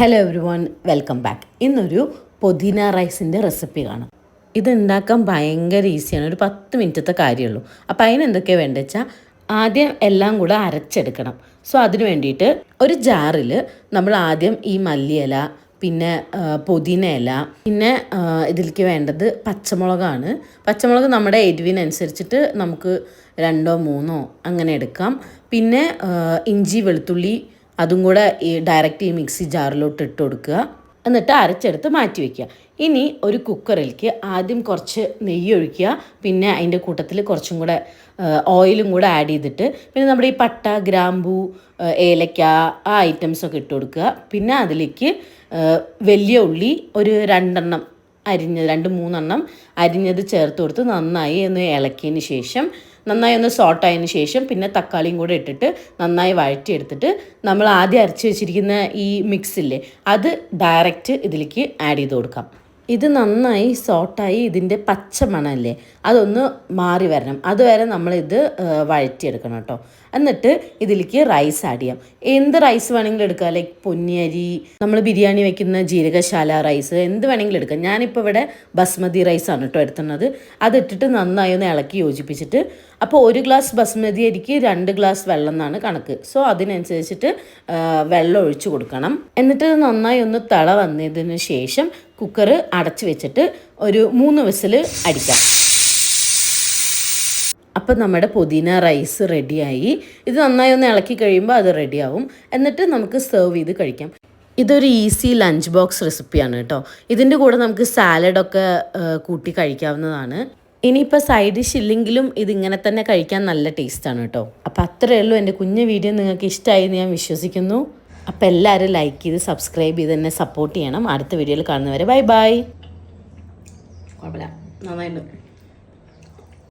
Hello everyone welcome back ഇന്നൊരു പൊതിന റൈസിന്റെ recipe കാണാം. ഇത് ഉണ്ടാക്കാൻ ഭയങ്കര ഈസിയാണ് ഒരു പത്ത് മിനിറ്റത്തെ കാര്യമുള്ളൂ. അപ്പോൾ അതിനെന്തൊക്കെയാണ് വേണ്ടത് വെച്ചാൽ ആദ്യം എല്ലാം കൂടെ അരച്ചെടുക്കണം. സോ അതിന് വേണ്ടിയിട്ട് ഒരു ജാറിൽ നമ്മൾ ആദ്യം ഈ മല്ലിയില പിന്നെ പുതിന ഇല പിന്നെ ഇതിലേക്ക് വേണ്ടത് പച്ചമുളകാണ്. പച്ചമുളക് നമ്മുടെ എരിവിനനുസരിച്ചിട്ട് നമുക്ക് രണ്ടോ മൂന്നോ അങ്ങനെ എടുക്കാം. പിന്നെ ഇഞ്ചി വെളുത്തുള്ളി അതും കൂടെ ഈ ഡയറക്റ്റ് ഈ മിക്സി ജാറിലോട്ട് ഇട്ട് കൊടുക്കുക. എന്നിട്ട് അരച്ചെടുത്ത് മാറ്റി വയ്ക്കുക ഇനി ഒരു കുക്കറിലേക്ക് ആദ്യം കുറച്ച് നെയ്യ് ഒഴിക്കുക. പിന്നെ അതിന്റെ കൂട്ടത്തിൽ കുറച്ചും കൂടെ ഓയിലും കൂടെ ആഡ് ചെയ്തിട്ട് പിന്നെ നമ്മുടെ ഈ പട്ട ഗ്രാമ്പൂ ഏലക്ക ആ ഐറ്റംസ് ഒക്കെ ഇട്ട് കൊടുക്കുക. പിന്നെ അതിലേക്ക് വലിയ ഉള്ളി ഒരു രണ്ടെണ്ണം അരിഞ്ഞത് രണ്ട് മൂന്നെണ്ണം അരിഞ്ഞത് ചേർത്ത് കൊടുത്ത് നന്നായി ഒന്ന് ഇളക്കിയതിന് ശേഷം നന്നായി ഒന്ന് സോട്ടായതിന് ശേഷം പിന്നെ തക്കാളിയും കൂടെ ഇട്ടിട്ട് നന്നായി വഴറ്റിയെടുത്തിട്ട് നമ്മൾ ആദ്യം അരച്ച് വെച്ചിരിക്കുന്ന ഈ മിക്സില്ലേ അത് ഡയറക്റ്റ് ഇതിലേക്ക് ആഡ് ചെയ്ത് കൊടുക്കാം. ഇത് നന്നായി സോട്ടായി ഇതിന്റെ പച്ച മണമല്ലേ? അതൊന്ന് മാറി വരണം. അതുവരെ നമ്മളിത് വഴറ്റിയെടുക്കണം കേട്ടോ. എന്നിട്ട് ഇതിലേക്ക് റൈസ് ആഡ് ചെയ്യാം. എന്ത് റൈസ് വേണമെങ്കിലും എടുക്കാം? ലൈക്ക് പൊന്നിയരി നമ്മൾ ബിരിയാണി വെക്കുന്ന ജീരകശാല റൈസ് എന്ത് വേണമെങ്കിലും എടുക്കാം. ഞാനിപ്പോൾ ഇവിടെ ബസ്മതി റൈസാണ് കേട്ടോ എടുത്തുന്നത്. അതിട്ടിട്ട് നന്നായി ഒന്ന് ഇളക്കി യോജിപ്പിച്ചിട്ട് അപ്പോൾ ഒരു ഗ്ലാസ് ബസ്മതി അരിക്ക് രണ്ട് ഗ്ലാസ് വെള്ളം എന്നാണ് കണക്ക്. സോ അതിനനുസരിച്ചിട്ട് വെള്ളം ഒഴിച്ചു കൊടുക്കണം. എന്നിട്ട് നന്നായി ഒന്ന് തിള വന്നതിന് ശേഷം കുക്കർ അടച്ചു വെച്ചിട്ട് ഒരു മൂന്ന് വിസിൽ അടിക്കാം. അപ്പം നമ്മുടെ പുതിന റൈസ് റെഡിയായി. ഇത് നന്നായി ഒന്ന് ഇളക്കി കഴിയുമ്പോൾ അത് റെഡിയാവും. എന്നിട്ട് നമുക്ക് സെർവ് ചെയ്ത് കഴിക്കാം. ഇതൊരു ഈസി ലഞ്ച് ബോക്സ് റെസിപ്പിയാണ് കേട്ടോ. ഇതിന്റെ കൂടെ നമുക്ക് സാലഡൊക്കെ കൂട്ടി കഴിക്കാവുന്നതാണ്. ഇനിയിപ്പോൾ സൈഡ് ഡിഷ് ഇല്ലെങ്കിലും ഇതിങ്ങനെ തന്നെ കഴിക്കാൻ നല്ല ടേസ്റ്റാണ് കേട്ടോ. അപ്പോൾ അത്രയേ ഉള്ളൂ എന്റെ കുഞ്ഞു വീഡിയോ നിങ്ങൾക്ക് ഇഷ്ടമായി എന്ന് ഞാൻ വിശ്വസിക്കുന്നു. അപ്പോൾ എല്ലാവരും ലൈക്ക് ചെയ്ത് സബ്സ്ക്രൈബ് ചെയ്ത് തന്നെ സപ്പോർട്ട് ചെയ്യണം. അടുത്ത വീഡിയോയിൽ കാണുന്നവരെ ബൈ ബൈ കുഴപ്പമില്ല നന്നായിട്ട്